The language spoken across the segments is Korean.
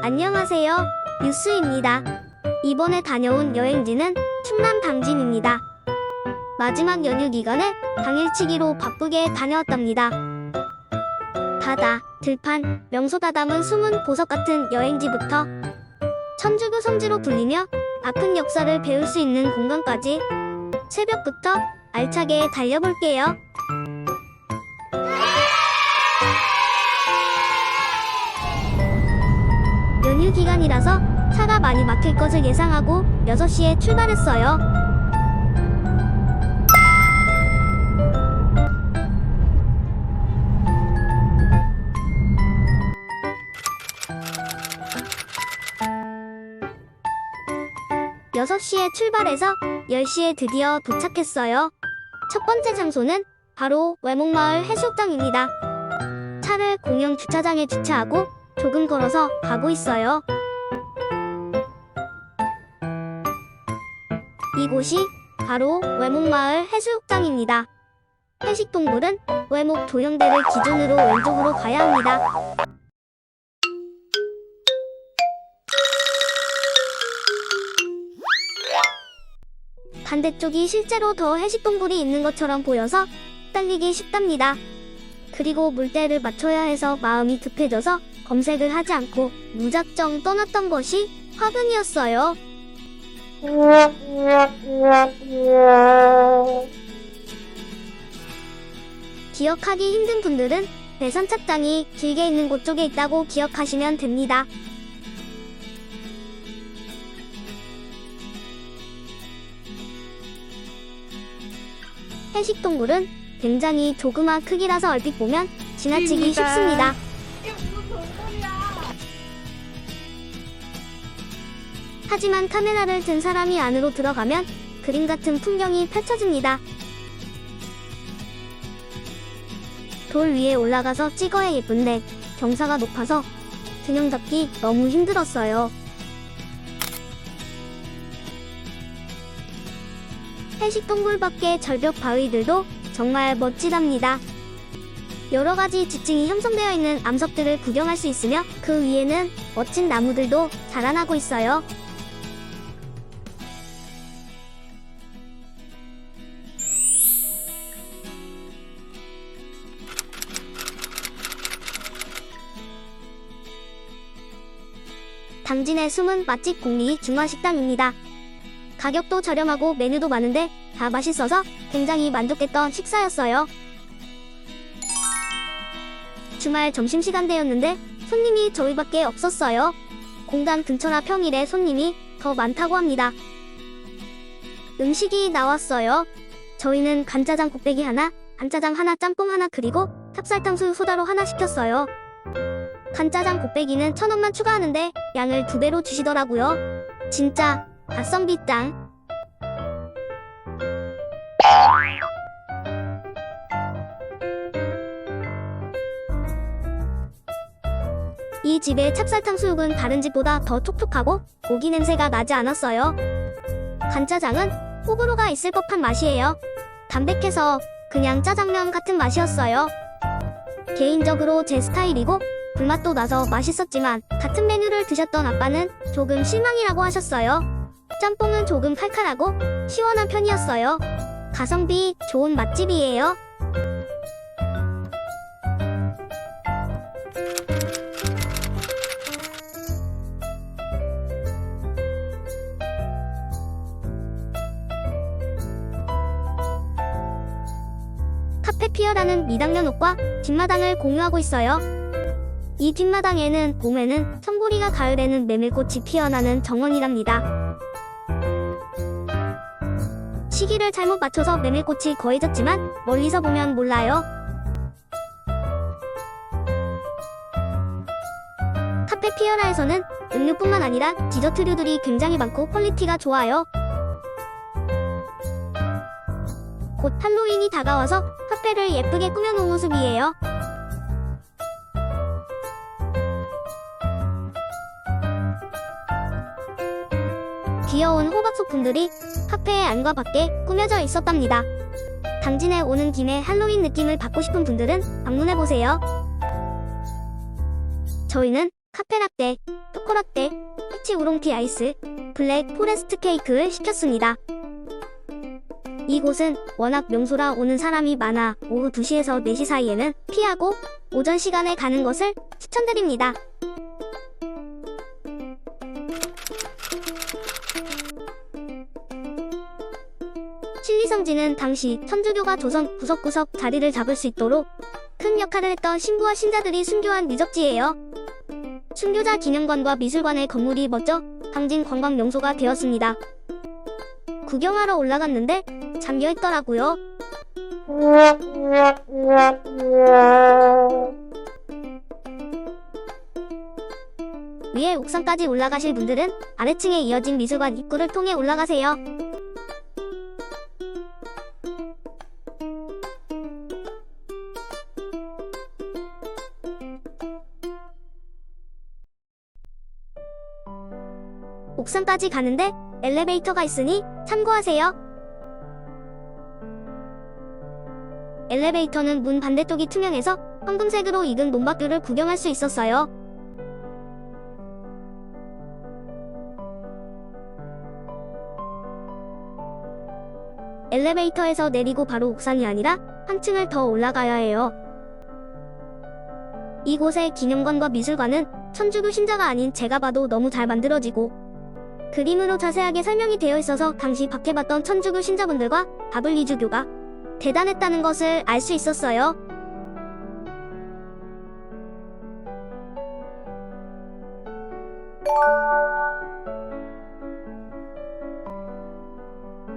안녕하세요. 뉴스입니다. 이번에 다녀온 여행지는 충남 당진입니다. 마지막 연휴 기간에 당일치기로 바쁘게 다녀왔답니다. 바다, 들판, 명소가 담은 숨은 보석 같은 여행지부터 천주교 성지로 불리며 아픈 역사를 배울 수 있는 공간까지 새벽부터 알차게 달려볼게요. 연휴 기간이라서 차가 많이 막힐 것을 예상하고 6시에 출발했어요. 여섯 시에 출발해서 10시에 드디어 도착했어요. 첫 번째 장소는 바로 외목마을 해수욕장입니다. 차를 공영 주차장에 주차하고 조금 걸어서 가고 있어요. 이곳이 바로 외목마을 해수욕장입니다. 해식동물은 외목 도형대를 기준으로 왼쪽으로 가야 합니다. 반대쪽이 실제로 더 해식동물이 있는 것처럼 보여서 딸리기 쉽답니다. 그리고 물때를 맞춰야 해서 마음이 급해져서 검색을 하지 않고 무작정 떠났던 것이 화근이었어요. 기억하기 힘든 분들은 배선 착장이 길게 있는 곳 쪽에 있다고 기억하시면 됩니다. 해식 동물은 굉장히 조그만 크기라서 얼핏 보면 지나치기 입니다. 쉽습니다. 하지만 카메라를 든 사람이 안으로 들어가면 그림 같은 풍경이 펼쳐집니다. 돌 위에 올라가서 찍어야 예쁜데 경사가 높아서 균형 잡기 너무 힘들었어요. 해식동굴 밖의 절벽 바위들도 정말 멋지답니다. 여러 가지 지층이 형성되어 있는 암석들을 구경할 수 있으며 그 위에는 멋진 나무들도 자라나고 있어요. 당진의 숨은 맛집 공리 중화식당입니다. 가격도 저렴하고 메뉴도 많은데 다 맛있어서 굉장히 만족했던 식사였어요. 주말 점심시간대였는데 손님이 저희밖에 없었어요. 공단 근처라 평일에 손님이 더 많다고 합니다. 음식이 나왔어요. 저희는 간짜장 곱빼기 하나, 간짜장 하나, 짬뽕 하나 그리고 찹쌀탕 수육 소다로 하나 시켰어요. 간짜장 곱빼기는 천 원만 추가하는데 양을 두 배로 주시더라고요. 진짜 가성비 짱. 이 집의 찹쌀탕 수육은 다른 집보다 더 촉촉하고 고기 냄새가 나지 않았어요. 간짜장은 호불호가 있을 법한 맛이에요. 담백해서 그냥 짜장면 같은 맛이었어요. 개인적으로 제 스타일이고 불맛도 나서 맛있었지만 같은 메뉴를 드셨던 아빠는 조금 실망이라고 하셨어요. 짬뽕은 조금 칼칼하고 시원한 편이었어요. 가성비 좋은 맛집이에요. 카페 피어라는 미당년 옷과 뒷마당을 공유하고 있어요. 이 뒷마당에는 봄에는 청보리가 가을에는 메밀꽃이 피어나는 정원이랍니다. 시기를 잘못 맞춰서 메밀꽃이 거의 졌지만 멀리서 보면 몰라요. 카페 피어라에서는 음료뿐만 아니라 디저트류들이 굉장히 많고 퀄리티가 좋아요. 곧 할로윈이 다가와서 카페를 예쁘게 꾸며놓은 모습이에요. 귀여운 호박속 분들이 카페의 안과 밖에 꾸며져 있었답니다. 당진에 오는 김에 할로윈 느낌을 받고 싶은 분들은 방문해보세요. 저희는 카페라떼, 초코라떼, 피치 우롱티 아이스, 블랙 포레스트 케이크를 시켰습니다. 이곳은 워낙 명소라 오는 사람이 많아 오후 2시에서 4시 사이에는 피하고 오전 시간에 가는 것을 추천드립니다. 신리성지는 당시 천주교가 조선 구석구석 자리를 잡을 수 있도록 큰 역할을 했던 신부와 신자들이 순교한 유적지예요. 순교자 기념관과 미술관의 건물이 멋져 당진 관광 명소가 되었습니다. 구경하러 올라갔는데 잠겨 있더라고요. 위에 옥상까지 올라가실 분들은 아래층에 이어진 미술관 입구를 통해 올라가세요. 옥상까지 가는데 엘리베이터가 있으니 참고하세요. 엘리베이터는 문 반대쪽이 투명해서 황금색으로 익은 논밭뷰를 구경할 수 있었어요. 엘리베이터에서 내리고 바로 옥상이 아니라 한 층을 더 올라가야 해요. 이곳의 기념관과 미술관은 천주교 신자가 아닌 제가 봐도 너무 잘 만들어지고 그림으로 자세하게 설명이 되어 있어서 당시 박해받던 천주교 신자분들과 바블리주교가 대단했다는 것을 알 수 있었어요.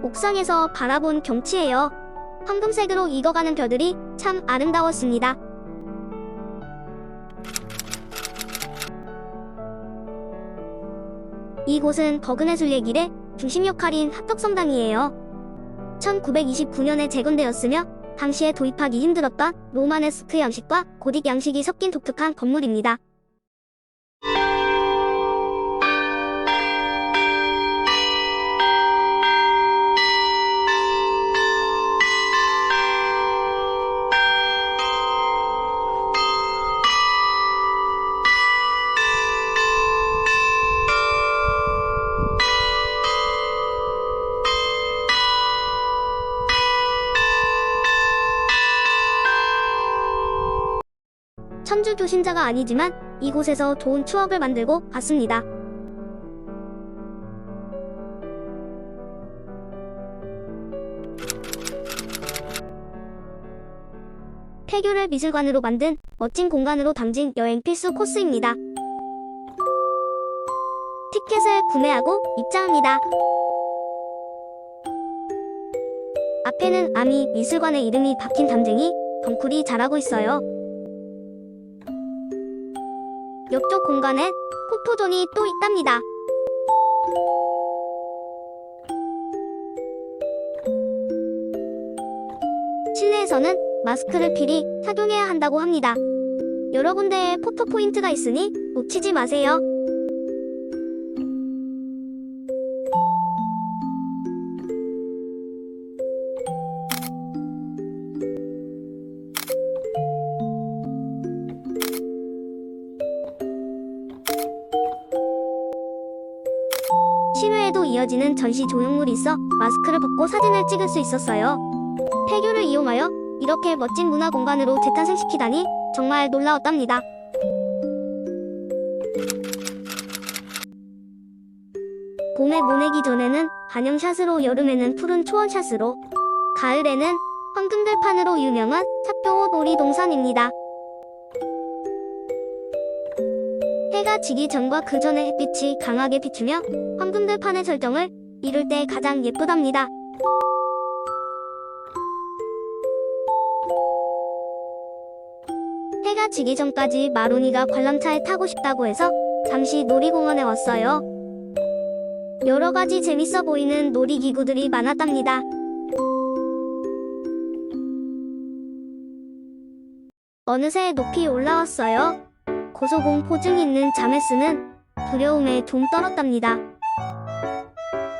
옥상에서 바라본 경치예요. 황금색으로 익어가는 벼들이 참 아름다웠습니다. 이곳은 버그네 순례 길의 중심 역할인 합덕성당이에요. 1929년에 재건되었으며 당시에 도입하기 힘들었던 로마네스크 양식과 고딕 양식이 섞인 독특한 건물입니다. 천주교 신자가 아니지만 이곳에서 좋은 추억을 만들고 갔습니다. 폐교를 미술관으로 만든 멋진 공간으로 담진 여행 필수 코스입니다. 티켓을 구매하고 입장합니다. 앞에는 아미 미술관의 이름이 박힌 담쟁이 덩쿨이 자라고 있어요. 옆쪽 공간엔 포토존이 또 있답니다. 실내에서는 마스크를 필히 착용해야 한다고 합니다. 여러 군데에 포토 포인트가 있으니 놓치지 마세요. 이어지는 전시 조형물이 있어 마스크를 벗고 사진을 찍을 수 있었어요. 폐교를 이용하여 이렇게 멋진 문화 공간으로 재탄생시키다니 정말 놀라웠답니다. 봄에 모내기 전에는 반영샷으로 여름에는 푸른 초원샷으로 가을에는 황금들판으로 유명한 찻교 놀이동산입니다. 지기 전과 그 전에 햇빛이 강하게 비추며 황금들판의 절정을 이룰 때 가장 예쁘답니다. 해가 지기 전까지 마로니가 관람차에 타고 싶다고 해서 잠시 놀이공원에 왔어요. 여러 가지 재밌어 보이는 놀이기구들이 많았답니다. 어느새 높이 올라왔어요. 고소공포증 있는 자메스는 두려움에 좀 떨었답니다.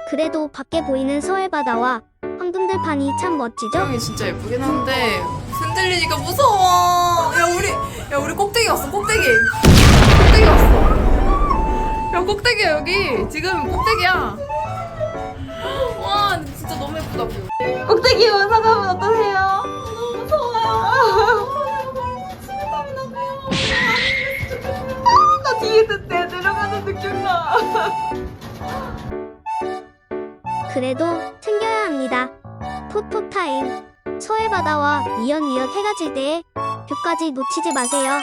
그래도 밖에 보이는 서해 바다와 황금들판이 참 멋지죠? 형이 진짜 예쁘긴 한데 흔들리니까 무서워. 야 우리 야 우리 꼭대기 왔어 꼭대기. 꼭대기 왔어. 야 꼭대기야 여기 지금 꼭대기야. 와 진짜 너무 예쁘다 뷰. 꼭대기 올라가면 어떠세요? 너무 무서워요. 듣대 내려가는 느낌 나. 그래도 챙겨야 합니다. 풋풋 타임. 서해 바다와 위연위연 해가 질 때에 뷰까지 놓치지 마세요.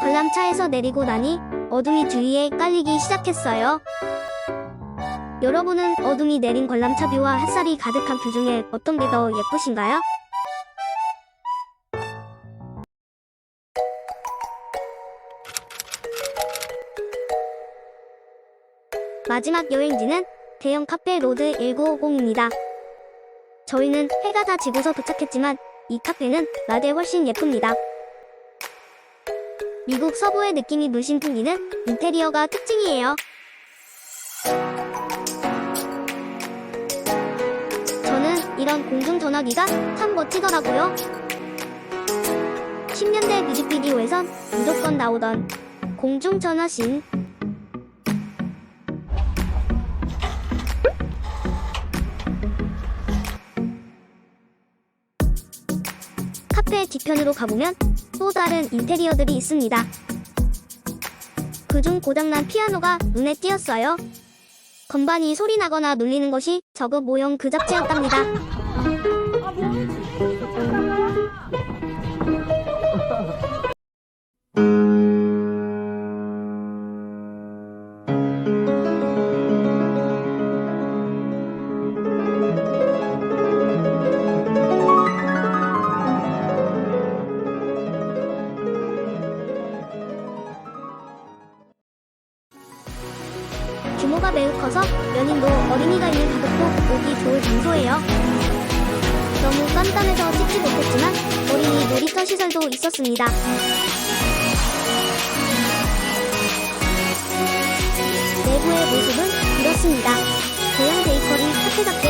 관람차에서 내리고 나니 어둠이 주위에 깔리기 시작했어요. 여러분은 어둠이 내린 관람차 뷰와 햇살이 가득한 뷰 중에 어떤 게 더 예쁘신가요? 마지막 여행지는 대형 카페 로드 1950입니다. 저희는 해가 다 지고서 도착했지만 이 카페는 낮에 훨씬 예쁩니다. 미국 서부의 느낌이 물씬 풍기는 인테리어가 특징이에요. 저는 이런 공중전화기가 참 멋지더라고요. 10년대 뮤직비디오에선 무조건 나오던 공중전화신 뒤편으로 가보면 또 다른 인테리어들이 있습니다. 그중 고장난 피아노가 눈에 띄었어요. 건반이 소리 나거나 눌리는 것이 저그 모형 그 잡지였답니다. 연인도 어린이가 있는 가족도 오기 좋을 장소예요. 너무 깜깜해서 찍지 못했지만 어린이 놀이터 시설도 있었습니다. 내부의 모습은 이렇습니다. 대형 베이커리, 카페답게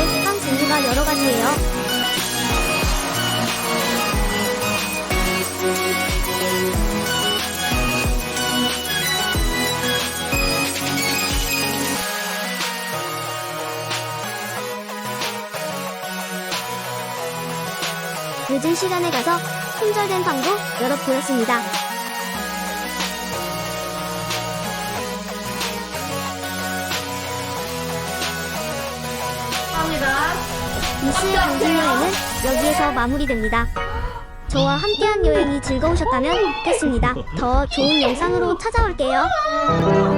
시간에 가서 품절된 빵도 여러 보였습니다. 감사합니다. 미스의 강진 여행은 여기에서 마무리됩니다. 저와 함께한 여행이 즐거우셨다면 좋겠습니다. 더 좋은 영상으로 찾아올게요.